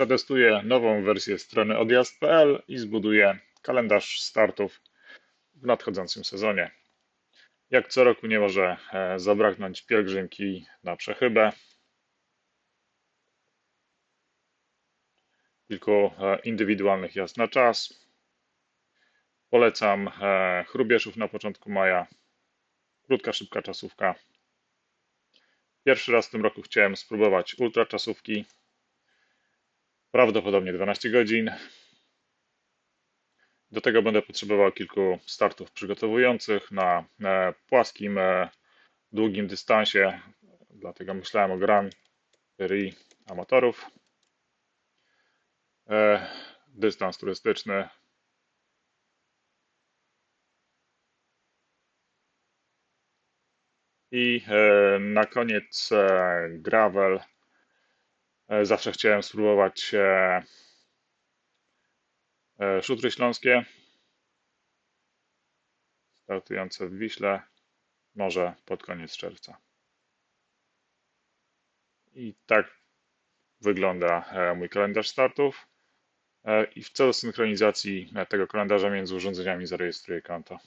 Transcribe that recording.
Przetestuję nową wersję strony odjazd.pl i zbuduję kalendarz startów w nadchodzącym sezonie. Jak co roku nie może e, zabraknąć pielgrzymki na przechybę. Kilku e, indywidualnych jazd na czas. Polecam e, Chrubieszów na początku maja. Krótka, szybka czasówka. Pierwszy raz w tym roku chciałem spróbować ultraczasówki. Prawdopodobnie 12 godzin. Do tego będę potrzebował kilku startów przygotowujących na płaskim, e, długim dystansie. Dlatego myślałem o Grand Prix amatorów. E, dystans turystyczny. I e, na koniec gravel. Zawsze chciałem spróbować E, szutry śląskie startujące w Wiśle może pod koniec czerwca. I tak wygląda e, mój kalendarz startów. E, I w celu synchronizacji tego kalendarza między urządzeniami zarejestruję konto.